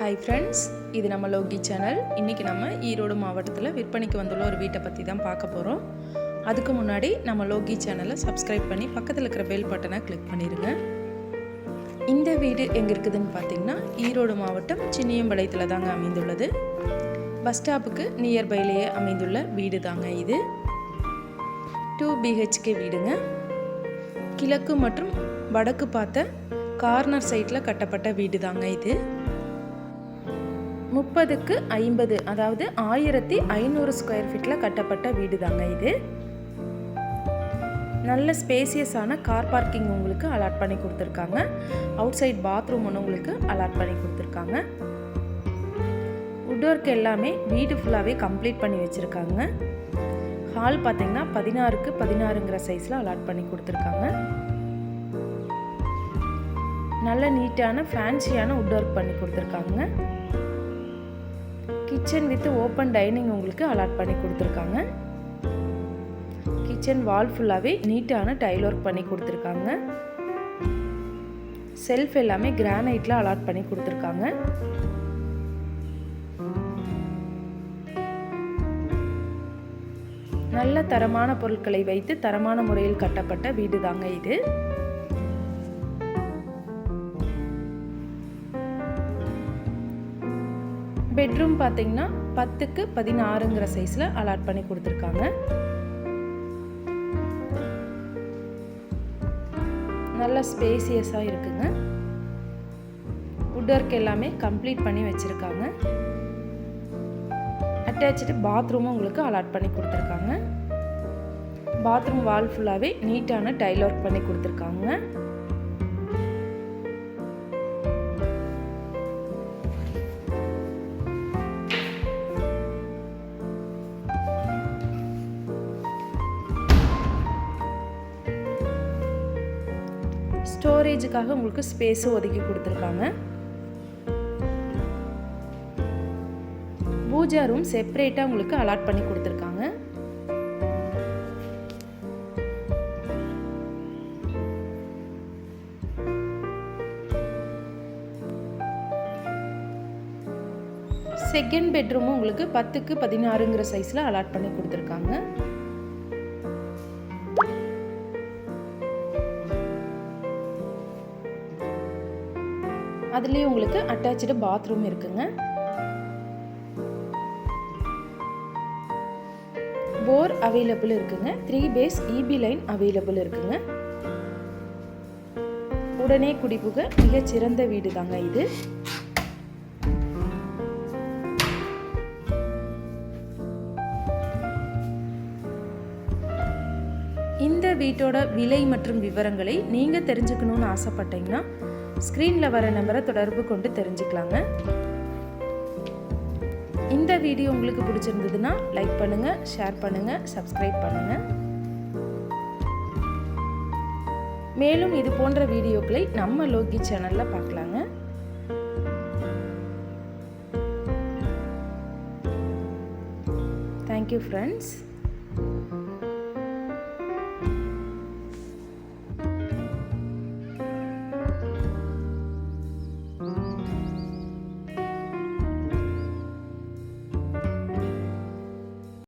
Hi friends இது நம்ம Loki channel இன்றைக்கி நம்ம ஈரோடு மாவட்டத்தில் விற்பனைக்கு வந்துள்ள ஒரு வீட்டை பற்றி தான் பார்க்க போகிறோம் அதுக்கு முன்னாடி நம்ம லோகி சேனலை சப்ஸ்கிரைப் பண்ணி பக்கத்தில் இருக்கிற பெல் பட்டனை கிளிக் பண்ணிடுங்க இந்த வீடு எங்கே இருக்குதுன்னு பார்த்தீங்கன்னா ஈரோடு மாவட்டம் சின்னியம்பாளையத்தில் தாங்க அமைந்துள்ளது. பஸ் ஸ்டாப்புக்கு நியர்பைலேயே அமைந்துள்ள வீடு தாங்க இது. டூ பிஹெச்கே வீடுங்க. கிழக்கு மற்றும் வடக்கு பார்த்த கார்னர் சைட்டில் கட்டப்பட்ட வீடு தாங்க இது. முப்பதுக்கு ஐம்பது அதாவது ஆயிரத்தி ஐநூறு ஸ்கொயர் ஃபீட்டில் கட்டப்பட்ட வீடு தாங்க இது. நல்ல ஸ்பேசியஸான கார் பார்க்கிங் உங்களுக்கு அலாட் பண்ணி கொடுத்துருக்காங்க. அவுட் சைட் பாத்ரூம் ஒன்று உங்களுக்கு அலாட் பண்ணி கொடுத்துருக்காங்க. வுட் ஒர்க் எல்லாமே வீடு ஃபுல்லாகவே கம்ப்ளீட் பண்ணி வச்சுருக்காங்க. ஹால் பார்த்தீங்கன்னா பதினாறுக்கு பதினாறுங்கிற சைஸில் அலாட் பண்ணி கொடுத்துருக்காங்க. நல்ல நீட்டான ஃபேன்சியான வுட் ஒர்க் பண்ணி கொடுத்துருக்காங்க. கிச்சன் வித் ஓப்பன் டைனிங் உங்களுக்கு அலாட் பண்ணி கொடுத்துருக்காங்க. கிச்சன் வால் ஃபுல்லாகவே நீட்டான டைல் ஒர்க் பண்ணி கொடுத்துருக்காங்க. செல்ஃப் எல்லாமே கிரானைட்டில் அலாட் பண்ணி கொடுத்துருக்காங்க. நல்ல தரமான பொருட்களை வைத்து தரமான முறையில் கட்டப்பட்ட வீடு தாங்க இது. பெட்ரூம் பார்த்தீங்கன்னா பத்துக்கு பதினாறுங்கிற சைஸில் அலாட் பண்ணி கொடுத்துருக்காங்க. நல்ல ஸ்பேசியஸாக இருக்குங்க. வுட் ஒர்க் எல்லாமே கம்ப்ளீட் பண்ணி வச்சுருக்காங்க. அட்டாச்சு பாத்ரூமும் உங்களுக்கு அலாட் பண்ணி கொடுத்துருக்காங்க. பாத்ரூம் வால் ஃபுல்லாகவே நீட்டான டைல் ஒர்க் பண்ணி கொடுத்துருக்காங்க. ஸ்டோரேஜுக்காக உங்களுக்கு ஸ்பேஸும் ஒதுக்கி கொடுத்துருக்காங்க. பூஜா ரூம் செப்பரேட்டாக உங்களுக்கு அலாட் பண்ணி கொடுத்துருக்காங்க. செகண்ட் பெட்ரூமும் உங்களுக்கு பத்துக்கு பதினாறுங்கிற சைஸில் அலாட் பண்ணி கொடுத்துருக்காங்க. அதுலேயும் உங்களுக்கு அட்டாச்சு பாத்ரூம் இருக்குங்க. போர் அவைலபிள் இருக்குங்க. Three phase EB line available இருக்குங்க. உடனே குடிபுக மிகச்சிறந்த வீடு தாங்க இது. இந்த வீட்டோட விலை மற்றும் விவரங்களை நீங்கள் தெரிஞ்சுக்கணுன்னு ஆசைப்பட்டீங்கன்னா ஸ்க்ரீனில் வர நம்பரை தொடர்பு கொண்டு தெரிஞ்சுக்கலாங்க. இந்த வீடியோ உங்களுக்கு பிடிச்சிருந்ததுன்னா லைக் பண்ணுங்கள் ஷேர் பண்ணுங்கள் சப்ஸ்கிரைப் பண்ணுங்கள் மேலும் இது போன்ற வீடியோக்களை நம்ம லோகி சேனலில் பார்க்கலாங்க. Thank you friends